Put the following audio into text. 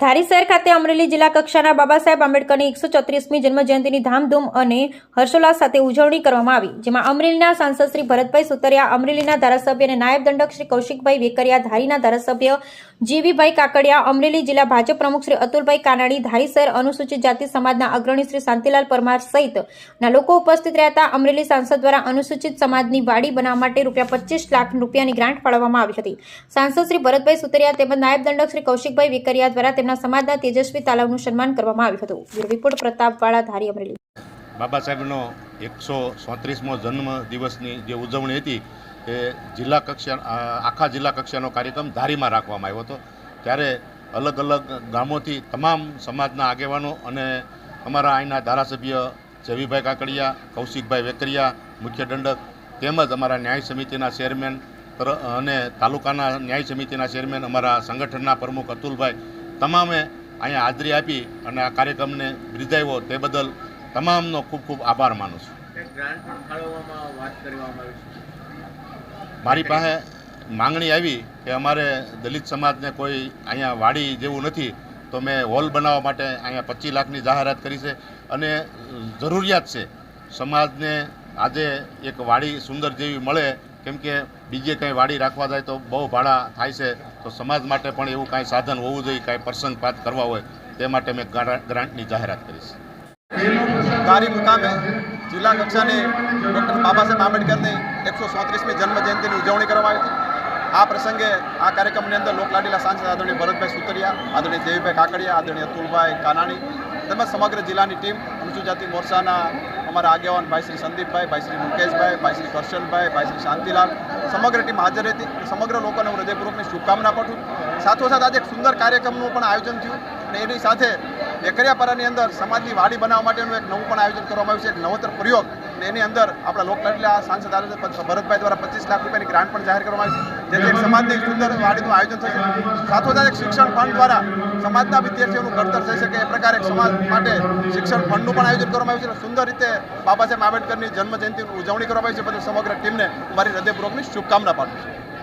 ધારી શહેર ખાતે અમરેલી જિલ્લા કક્ષાના બાબા સાહેબ આંબેડકરની એકસો ચોત્રીસમી જન્મજયંતિની ધામધૂમ અને હર્ષોલ્લાસ સાથે ઉજવણી કરવામાં આવી, જેમાં અમરેલીના સાંસદ શ્રી ભરતભાઈ સુતરિયા, અમરેલીના ધારાસભ્ય અને નાયબ દંડક શ્રી કૌશિકભાઈ વેકરિયા, ધારીના ધારાસભ્ય જીવીભાઈ કાકડિયા, અમરેલી જિલ્લા ભાજપ પ્રમુખ શ્રી અતુલભાઈ કાનાણી ધારી શહેર અનુસૂચિત જાતિ સમાજના અગ્રણી શ્રી શાંતિલાલ પરમાર સહિતના લોકો ઉપસ્થિત રહ્યા હતા અમરેલી સાંસદ દ્વારા અનુસૂચિત સમાજની વાડી બનાવવા માટે રૂપિયા પચીસ લાખ રૂપિયાની ગ્રાન્ટ ફાળવવામાં આવી હતી. સાંસદ શ્રી ભરતભાઈ સુતરિયા તેમજ નાયબ દંડક શ્રી કૌશિકભાઈ વેકરિયા દ્વારા તેમના સમાજના તેજસ્વી તાલાવનું સન્માન કરવામાં આવ્યું હતું. બ્યુરો રિપોર્ટ પ્રતાપવાળા ધારી અમરેલી. બાબા સાહેબનો એકસો ચોત્રીસમો જન્મ દિવસની જે ઉજવણી હતી એ જિલ્લા કક્ષા આખા જિલ્લા કક્ષાનો કાર્યક્રમ ધારીમાં રાખવામાં આવ્યો હતો. ત્યારે અલગ અલગ ગામોથી તમામ સમાજના આગેવાનો અને અમારા અહીંના ધારાસભ્ય જવીભાઈ કાકડિયા, કૌશિકભાઈ વેકરિયા, મુખ્ય દંડક તેમજ અમારા ન્યાય સમિતિના ચેરમેન અને તાલુકાના ન્યાય સમિતિના ચેરમેન અમારા સંગઠનના પ્રમુખ અતુલભાઈ તમામે અહીંયા હાજરી આપી અને આ કાર્યક્રમને બિરદાવ્યો તે બદલ તમામનો ખૂબ ખૂબ આભાર માનું છું. મારી પાસે માંગણી આવી કે અમારે દલિત સમાજને કોઈ અહીંયા વાડી જેવું નથી તો મેં હોલ બનાવવા માટે અહીંયા પચીસ લાખની જાહેરાત કરી છે અને જરૂરિયાત છે. સમાજને આજે એક વાડી સુંદર જેવી મળે કેમ કે બીજે કંઈ વાડી રાખવા જાય તો બહુ ભાડા થાય છે, તો સમાજ માટે પણ એવું કાંઈ સાધન હોવું જોઈએ, કાંઈ પ્રસંગપાત કરવા હોય, તે માટે મેં ગ્રાન્ટની જાહેરાત કરીશ ધારી મુકામે જિલ્લા કક્ષાની ડૉક્ટર બાબા સાહેબ આંબેડકરની એકસો ચોત્રીસમી જન્મજયંતિની ઉજવણી કરવામાં આવી હતી. આ પ્રસંગે આ કાર્યક્રમની અંદર લોકલાડીલા સાંસદ આદરણીય ભરતભાઈ સુતરિયા, આદરણીય દેવીભાઈ કાકડિયા, આદરણીય અતુલભાઈ કાનાણી તેમજ સમગ્ર જિલ્લાની ટીમ, અનુસૂચિત મોરચાના અમારા આગેવાન ભાઈ શ્રી સંદીપભાઈ, ભાઈ શ્રી મુકેશભાઈ, ભાઈ શ્રી કરશનભાઈ, ભાઈ શ્રી શાંતિલાલ સમગ્ર ટીમ હાજર હતી સમગ્ર લોકોને હું હૃદયપૂર્વકની શુભકામના પાઠું સાથોસાથ આજે એક સુંદર કાર્યક્રમનું પણ આયોજન થયું અને એની સાથે વેકરિયાપારાની અંદર સમાજની વાડી બનાવવા માટેનું એક નવું પણ આયોજન કરવામાં આવ્યું છે, એક નવતર પ્રયોગ. અને એની અંદર આપણા લોકલાટલા સાંસદ ભરતભાઈ દ્વારા પચીસ લાખ રૂપિયાની ગ્રાન્ટ પણ જાહેર કરવામાં આવી છે. જેથી એક સમાજની સુંદર વાડીનું આયોજન થશે. સાથોસાથ એક શિક્ષણ ફંડ દ્વારા સમાજના વિદ્યાર્થીઓનું ઘડતર થઈ શકે. એ પ્રકારે એક સમાજ માટે શિક્ષણ ફંડનું પણ આયોજન કરવામાં આવ્યું છે સુંદર રીતે બાબા સાહેબ આંબેડકરની જન્મ જયંતિની ઉજવણી કરવામાં આવી છે. બદલ સમગ્ર ટીમને મારી હૃદયપૂર્વકની શુભકામના પાઠવું છું.